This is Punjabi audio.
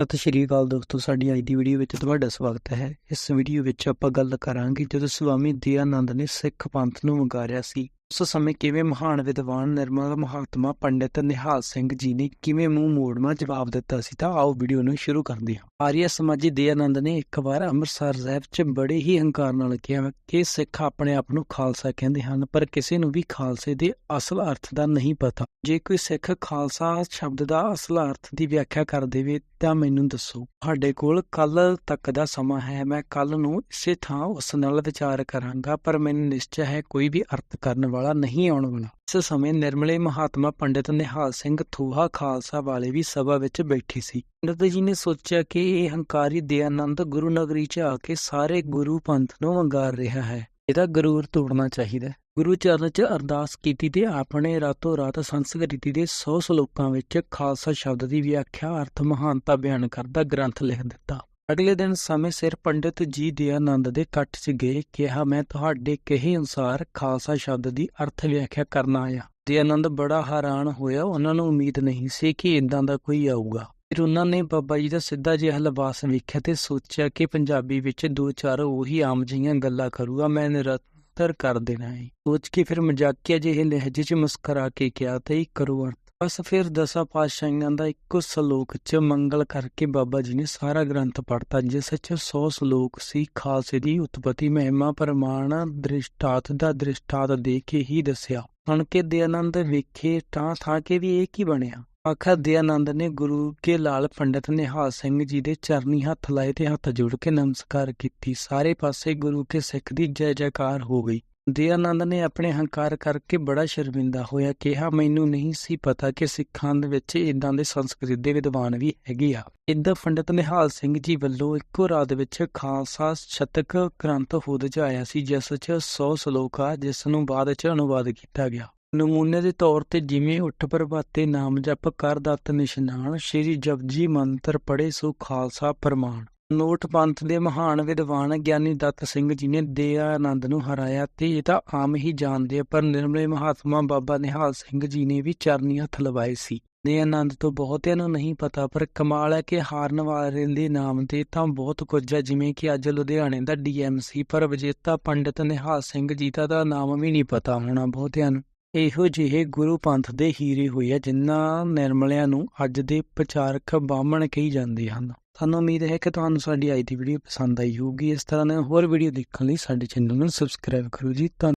ਸਤਿ ਸ਼੍ਰੀ ਅਕਾਲ ਦੋਸਤੋ ਸਾਡੀ ਅੱਜ ਦੀ ਵੀਡੀਓ ਵਿੱਚ ਤੁਹਾਡਾ ਸਵਾਗਤ ਹੈ। ਇਸ ਵੀਡੀਓ ਵਿੱਚ ਆਪਾਂ ਗੱਲ ਕਰਾਂਗੇ ਜਦੋਂ ਸਵਾਮੀ ਦਯਾਨੰਦ ਨੇ ਸਿੱਖ ਪੰਥ ਨੂੰ ਵੰਗਾਰਿਆ ਸੀ। ਉਸ ਸਮੇਂ ਕਿਵੇਂ ਮਹਾਨ ਵਿਦਵਾਨ ਨਿਰਮਲ ਮਹਾਤਮਾ ਪੰਡਿਤ ਨਿਹਾਲ ਸਿੰਘ ਜੀ ਨੇ ਕਿਵੇਂ ਮੂੰਹ ਮੋੜਮਾ ਜਵਾਬ ਦਿੱਤਾ ਸੀ, ਤਾਂ ਆਓ ਵੀਡੀਓ ਨੂੰ ਸ਼ੁਰੂ ਕਰਦੇ ਹਾਂ। ਆਰੀਆ ਸਮਾਜੀ ਦਯਾਨੰਦ ਨੇ ਇੱਕ ਵਾਰ ਅੰਮ੍ਰਿਤਸਰ ਸਾਹਿਬ 'ਚ ਬੜੇ ਹੀ ਹੰਕਾਰ ਨਾਲ ਕਿਹਾ ਕਿ ਸਿੱਖ ਆਪਣੇ ਆਪ ਨੂੰ ਖਾਲਸਾ ਕਹਿੰਦੇ ਹਨ, ਪਰ ਕਿਸੇ ਨੂੰ ਵੀ ਖਾਲਸੇ ਦੇ ਅਸਲ ਅਰਥ ਦਾ ਨਹੀਂ ਪਤਾ। ਜੇ ਕੋਈ ਸਿੱਖ ਖਾਲਸਾ ਸ਼ਬਦ ਦਾ ਅਸਲ ਅਰਥ ਦੀ ਵਿਆਖਿਆ ਕਰ ਦੇਵੇ, ਤਾਂ ਮੈਨੂੰ ਦੱਸੋ। ਸਾਡੇ ਕੋਲ ਕੱਲ ਤੱਕ ਦਾ ਸਮਾਂ ਹੈ, ਮੈਂ ਕੱਲ ਨੂੰ ਇਸੇ ਥਾਂ ਉਸ ਨਾਲ ਵਿਚਾਰ ਕਰਾਂਗਾ, ਪਰ ਮੈਨੂੰ ਨਿਸ਼ਚੈ ਹੈ ਕੋਈ ਵੀ ਅਰਥ ਕਰਨ ਵਾਲਾ ਨਹੀਂ ਆਉਣ ਵਾਲਾ। ਇਸ ਸਮੇਂ ਨਿਰਮਲੇ ਮਹਾਤਮਾ ਪੰਡਿਤ ਨਿਹਾਲ ਸਿੰਘ ਥੂਹਾ ਖਾਲਸਾ ਵਾਲੇ ਵੀ ਸਭਾ ਵਿੱਚ ਬੈਠੇ ਸੀ। ਪੰਡਿਤ ਜੀ ਨੇ ਸੋਚਿਆ ਕਿ ਇਹ ਹੰਕਾਰੀ ਦਯਾਨੰਦ ਗੁਰੂ ਨਗਰੀ 'ਚ ਆ ਕੇ ਸਾਰੇ ਗੁਰੂ ਪੰਥ ਨੂੰ ਵੰਗਾਰ ਰਿਹਾ ਹੈ। ਇਹਦਾ ਗਰੂਰ ਤੋੜਨਾ ਚਾਹੀਦਾ ਗੁਰੂ ਚਰਨ 'ਚ ਅਰਦਾਸ ਕੀਤੀ ਤੇ ਆਪਣੇ ਰਾਤੋਂ ਰਾਤ ਸੰਸਕ੍ਰਿਤੀ ਦੇ 100 ਸ਼ਲੋਕਾਂ ਵਿੱਚ ਖਾਲਸਾ ਸ਼ਬਦ ਦੀ ਵਿਆਖਿਆ ਅਰਥ ਮਹਾਨਤਾ ਬਿਆਨ ਕਰਦਾ ਗ੍ਰੰਥ ਲਿਖ ਦਿੱਤਾ। ਅਗਲੇ ਦਿਨ ਸਮੇਂ ਸਿਰ ਪੰਡਿਤ ਜੀ ਦਯਾਨੰਦ ਦੇ ਕੱਟ 'ਚ ਗਏ, ਕਿਹਾ, ਮੈਂ ਤੁਹਾਡੇ ਕਹੇ ਅਨੁਸਾਰ ਖਾਲਸਾ ਸ਼ਬਦ ਦੀ ਅਰਥ ਵਿਆਖਿਆ ਕਰਨ ਆਇਆ। ਦਯਾਨੰਦ ਬੜਾ ਹੈਰਾਨ ਹੋਇਆ, ਉਹਨਾਂ ਨੂੰ ਉਮੀਦ ਨਹੀਂ ਸੀ ਕਿ ਇਦਾਂ ਦਾ ਕੋਈ ਆਊਗਾ। ਫਿਰ ਉਹਨਾਂ ਨੇ ਬਾਬਾ ਜੀ ਦਾ ਸਿੱਧਾ ਜਿਹਾ ਲਿਬਾਸ ਵੇਖਿਆ ਤੇ ਸੋਚਿਆ ਕਿ ਪੰਜਾਬੀ ਵਿੱਚ ਦੋ ਚਾਰ ਉਹੀ ਆਮ ਜਿਹੀਆਂ ਗੱਲਾਂ ਕਰੂਗਾ, ਮੈਂ ਨਿਰੰਤਰ ਕਰ ਦੇਣਾ ਹੈ ਸੋਚ ਕੇ ਫਿਰ ਮਜ਼ਾਕੀਆ ਜਿਹੇ ਲਹਿਜੇ 'ਚ ਮੁਸਕਰਾ ਕੇ ਕਿਹਾ ਤੇ ਕਰੋ ਅਰਥ ਬਸ ਫਿਰ ਦਸਾਂ ਪਾਤਸ਼ਾਹੀਆਂ ਦਾ ਇੱਕੋ ਸ਼ਲੋਕ 'ਚ ਮੰਗਲ ਕਰਕੇ ਬਾਬਾ ਜੀ ਨੇ ਸਾਰਾ ਗ੍ਰੰਥ ਪੜਤਾ ਜਿਸ 'ਚ 100 ਸ਼ਲੋਕ ਸੀ ਖਾਲਸੇ ਦੀ ਉਤਪਤੀ ਮਹਿਮਾ ਪ੍ਰਮਾਣ ਦ੍ਰਿਸ਼ਟਾਤ ਦਾ ਦ੍ਰਿਸ਼ਟਾਤ ਦੇ ਕੇ ਹੀ ਦੱਸਿਆ। ਹਣ ਕੇ ਦਯਾਨੰਦ ਵੇਖੇ ਤਾਂ ਥਾਂ ਕੇ ਵੀ ਇਹ ਕੀ ਬਣਿਆ? ਆਖਾ ਦਯਾਨੰਦ ਨੇ ਗੁਰੂ ਕੇ ਲਾਲ ਪੰਡਿਤ ਨਿਹਾਲ ਸਿੰਘ ਜੀ ਦੇ ਚਰਨੀ ਹੱਥ ਲਾਏ ਤੇ ਹੱਥ ਜੋੜ ਕੇ ਨਮਸਕਾਰ ਕੀਤੀ। ਸਾਰੇ ਪਾਸੇ ਗੁਰੂ ਕੇ ਸਿੱਖ ਦੀ ਜੈ ਜੈਕਾਰ ਹੋ ਗਈ। ਦਯਾਨੰਦ ਨੇ ਆਪਣੇ ਹੰਕਾਰ ਕਰਕੇ ਬੜਾ ਸ਼ਰਮਿੰਦਾ ਹੋਇਆ, ਕਿਹਾ, ਮੈਨੂੰ ਨਹੀਂ ਸੀ ਪਤਾ ਕਿ ਸਿੱਖਾਂ ਦੇ ਵਿੱਚ ਇਦਾਂ ਦੇ ਸੰਸਕ੍ਰਿਤ ਦੇ ਵਿਦਵਾਨ ਵੀ ਹੈਗੇ ਆ। ਇਦਾਂ ਪੰਡਿਤ ਨਿਹਾਲ ਸਿੰਘ ਜੀ ਵੱਲੋਂ ਇੱਕੋ ਰਾਤ ਵਿੱਚ ਖਾਲਸਾ ਸ਼ਤਕ ਗ੍ਰੰਥ ਹੋਦ ਚ ਆਇਆ ਸੀ, ਜਿਸ 'ਚ 100 ਸ਼ਲੋਕ ਆ, ਜਿਸ ਨੂੰ ਬਾਅਦ 'ਚ ਅਨੁਵਾਦ ਕੀਤਾ ਗਿਆ। ਨਮੂਨੇ ਦੇ ਤੌਰ ਤੇ ਜਿਵੇਂ ਉੱਠ ਪ੍ਰਭਾਤੇ ਨਾਮ ਜਪ ਕਰ, ਦਤ ਨਿਸ਼ਨਾਨ ਸ਼੍ਰੀ ਜਪਜੀ ਮੰਤਰ ਪੜੇ ਸੋ ਖਾਲਸਾ ਪ੍ਰਮਾਣ। ਨੋਟ ਪੰਥ ਦੇ ਮਹਾਨ ਵਿਦਵਾਨ ਗਿਆਨੀ ਦੱਤ ਸਿੰਘ ਜੀ ਨੇ ਦਯਾਨੰਦ ਨੂੰ ਹਰਾਇਆ ਤੇ ਇਹ ਤਾਂ ਆਮ ਹੀ ਜਾਣਦੇ ਪਰ ਨਿਰਮਲੇ ਮਹਾਤਮਾ ਬਾਬਾ ਨਿਹਾਲ ਸਿੰਘ ਜੀ ਨੇ ਵੀ ਚਰਨੀ ਹੱਥ ਲਵਾਏ ਸੀ। ਦਯਾਨੰਦ ਤੋਂ ਬਹੁਤਿਆਂ ਨੂੰ ਨਹੀਂ ਪਤਾ, ਪਰ ਕਮਾਲ ਹੈ ਕਿ ਹਾਰਨ ਵਾਲੇ ਦੇ ਨਾਮ ਤੇ ਤਾਂ ਬਹੁਤ ਕੁਝ ਹੈ, ਜਿਵੇਂ ਕਿ ਅੱਜ ਲੁਧਿਆਣੇ ਦਾ ਡੀਐਮਸੀ ਪਰ ਵਿਜੇਤਾ ਪੰਡਿਤ ਨਿਹਾਲ ਸਿੰਘ ਜੀ ਦਾ ਨਾਮ ਵੀ ਨਹੀਂ ਪਤਾ ਹੋਣਾ ਬਹੁਤਿਆਂ ਨੂੰ। ਇਹੋ ਜਿਹੇ ਗੁਰੂ ਪੰਥ ਦੇ ਹੀਰੇ ਹੋਏ ਆ ਜਿਨ੍ਹਾਂ ਨਿਰਮਲਿਆਂ ਨੂੰ ਅੱਜ ਦੇ ਪ੍ਰਚਾਰਕ ਬਾਹਮਣ ਕਹੀ ਜਾਂਦੇ ਹਨ। ਸਾਨੂੰ ਉਮੀਦ ਹੈ ਕਿ ਤੁਹਾਨੂੰ ਸਾਡੀ ਅੱਜ ਦੀ ਵੀਡੀਓ ਪਸੰਦ ਆਈ ਹੋਊਗੀ। ਇਸ ਤਰ੍ਹਾਂ ਦੀਆਂ ਹੋਰ ਵੀਡੀਓ ਦੇਖਣ ਲਈ ਸਾਡੇ ਚੈਨਲ ਨੂੰ ਸਬਸਕ੍ਰਾਈਬ ਕਰੋ ਜੀ। ਧੰਨ